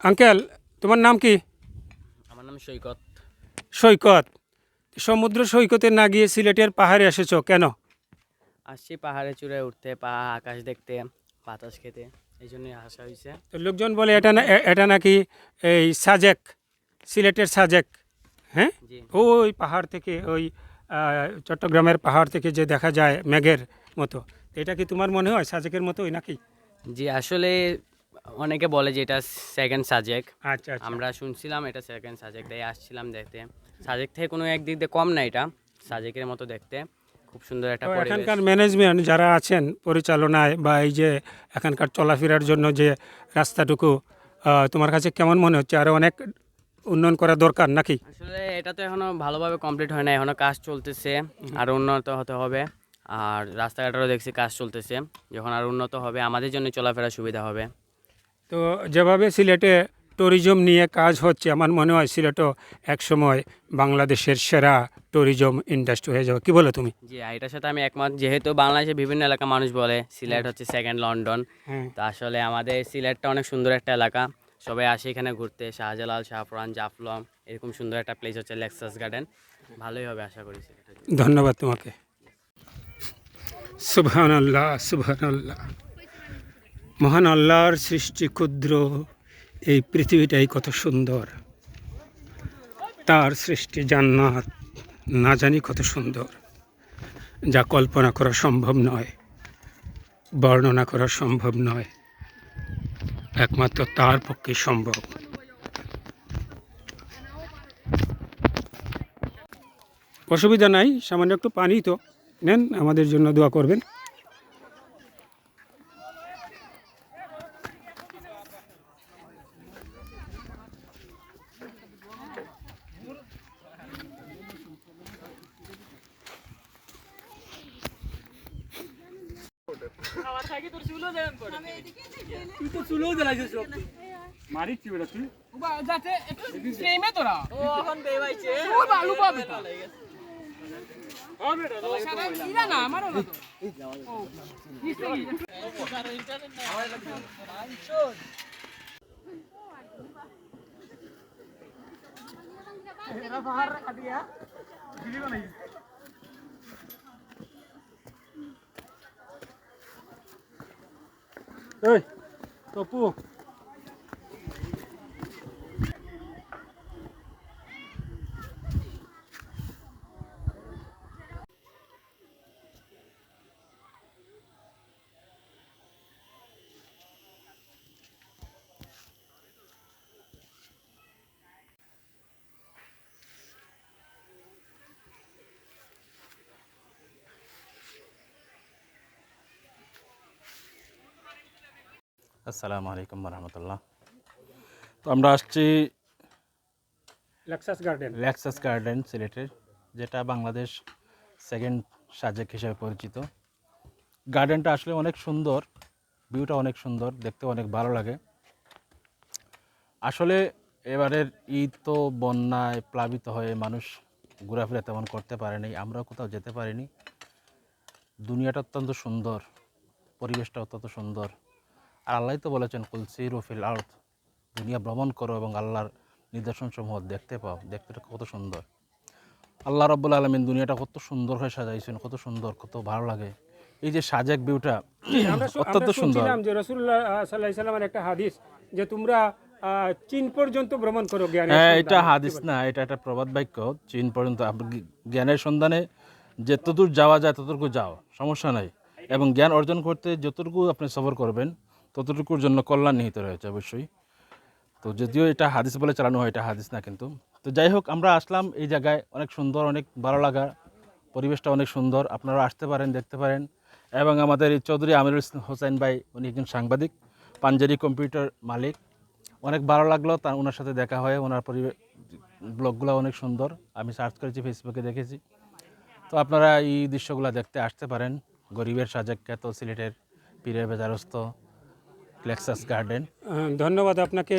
Uncle তোমার নাম কি? আমার নাম সৈকত। সৈকত। সমুদ্র সৈকতে না গিয়ে সিলেটের পাহাড়ে এসেছ কেন? আসছি পাহাড়ে চূড়ায় উঠতে পাহাড় আকাশ দেখতে বাতাস খেতে এই জন্যই আসা হয়েছে তো লোকজন বলে এটা না এটা নাকি এই সাজেক সিলেটের সাজেক। হ্যাঁ? ওই পাহাড় থেকে ওই চট্টগ্রামের পাহাড় থেকে যে দেখা যায় মেঘের মতো। এটা কি তোমার মনে হয় সাজেকের মতোই নাকি? জি আসলে অনেকে বলে যে এটা সেকেন্ড সাজেক আচ্ছা আচ্ছা। আমরা শুনছিলাম এটা সেকেন্ড সাজেক তাই আসছিলাম দেখতে। সাজেক থেকে কোনো একদিক দিয়ে কম না এটা সাজেকের মতো দেখতে। খুব সুন্দর একটা এখানকার ম্যানেজমেন্ট যারা আছেন পরিচালনায় বা এই যে এখানকার চলাফেরার জন্য যে রাস্তাটুকু তোমার কাছে কেমন মনে হচ্ছে? আরও অনেক উন্নয়ন করা দরকার নাকি? আসলে এটা তো এখনও ভালোভাবে কমপ্লিট হয় না এখনও কাজ চলতেছে আর উন্নত হতে হবে। আর রাস্তাঘাটেরও দেখছি কাজ চলতেছে যখন আর উন্নত হবে আমাদের জন্য চলাফেরা সুবিধা হবে। তো যেভাবে সিলেটে ট্যুরিজম নিয়ে কাজ হচ্ছে আমার মনে হয় সিলেটও একসময় বাংলাদেশের সেরা ট্যুরিজম ইন্ডাস্ট্রি হয়ে যাবে। কি বলো তুমি? জি এটার সাথে আমি একমত যেহেতু বাংলাদেশের বিভিন্ন এলাকা মানুষ বলে সিলেট হচ্ছে সেকেন্ড লন্ডন হ্যাঁ। তো আসলে আমাদের সিলেটটা অনেক সুন্দর একটা এলাকা। সবাই আসে এখানে ঘুরতে শাহজালাল শাহপুরান জাফলং এরকম সুন্দর একটা প্লেস হচ্ছে লেক্সাস গার্ডেন ভালোই হবে আশা করি ধন্যবাদ তোমাকে। সুবহান আল্লাহ সুবহান আল্লাহ মহান আল্লাহর সৃষ্টি ক্ষুদ্র, এই পৃথিবীটাই কত সুন্দর। তার সৃষ্টি জান্নাত, না জানি কত সুন্দর। যা কল্পনা করা সম্ভব নয়, বর্ণনা করা সম্ভব নয়। একমাত্র তার পক্ষে সম্ভব। অসুবিধা নাই, সামান্য একটু পানি তো। নেন, আমাদের জন্য দোয়া করবেন। মারিছি বেটা তুই? যাতে একটু প্রেমে তোরা। ও এখন বেবাইছে। ও বালু পাবে সারা ইরা না আমারও না তো। ও, নিশ্চয়ই। এই তপু আসসালামু আলাইকুম রহমতুল্লাহ তো আমরা আসছি লেক্সাস গার্ডেন ল্যাক্সাস গার্ডেন সিলেটের যেটা বাংলাদেশ সেকেন্ড সাজেক হিসেবে পরিচিত। গার্ডেনটা আসলে অনেক সুন্দর ভিউটা অনেক সুন্দর দেখতে অনেক ভালো লাগে। আসলে এবারের ঈদ তো বন্যায় প্লাবিত হয়ে মানুষ ঘোরাফেরা তেমন করতে পারেনি আমরাও কোথাও যেতে পারিনি। দুনিয়াটা অত্যন্ত সুন্দর পরিবেশটা অত্যন্ত সুন্দর। আর আল্লাহ তো বলেছেন কুলসি রফিল আর্থ দুনিয়া ভ্রমণ করো এবং আল্লাহর নিদর্শন সমূহ দেখতে পাও। দেখতে কত সুন্দর। আল্লাহ রব্বুল আলমিন দুনিয়াটা কত সুন্দর হয়ে সাজাইছেন কত সুন্দর কত ভালো লাগে। এই যে সাজেক ভিউটা অত্যন্ত সুন্দর। যে রসুল্লাহ সাল্লাহ একটা হাদিস যে তোমরা চীন পর্যন্ত ভ্রমণ করো জ্ঞানের হ্যাঁ এটা হাদিস না এটা একটা প্রবাদ বাক্য। চীন পর্যন্ত জ্ঞানের সন্ধানে যতদূর যাওয়া যায় ততটুকু যাও সমস্যা নাই। এবং জ্ঞান অর্জন করতে যতটুকু আপনি সফর করবেন ততটুকুর জন্য কল্যাণ নিহিত রয়েছে অবশ্যই। তো যদিও এটা হাদিস বলে চালানো হয়, এটা হাদিস না কিন্তু। তো যাই হোক, আমরা আসলাম এই জায়গায়। অনেক সুন্দর, অনেক ভালো লাগা। পরিবেশটা অনেক সুন্দর। আপনারা আসতে পারেন, দেখতে পারেন। এবং আমাদের এই চৌধুরী আমিরুল হোসেন ভাই, উনি একজন সাংবাদিক পাঞ্জারি কম্পিউটার মালিক। অনেক ভালো লাগল তার ওনার সাথে দেখা হয় ওনার পরিবেশ ব্লগগুলো অনেক সুন্দর। আমি সার্চ করেছি, ফেসবুকে দেখেছি। তো আপনারা এই দৃশ্যগুলো দেখতে আসতে পারেন। গরিবের সাজেক খ্যাত সিলেটের পীরের বেজারস্ত লেক্সাস গার্ডেন আহ, ধন্যবাদ আপনাকে।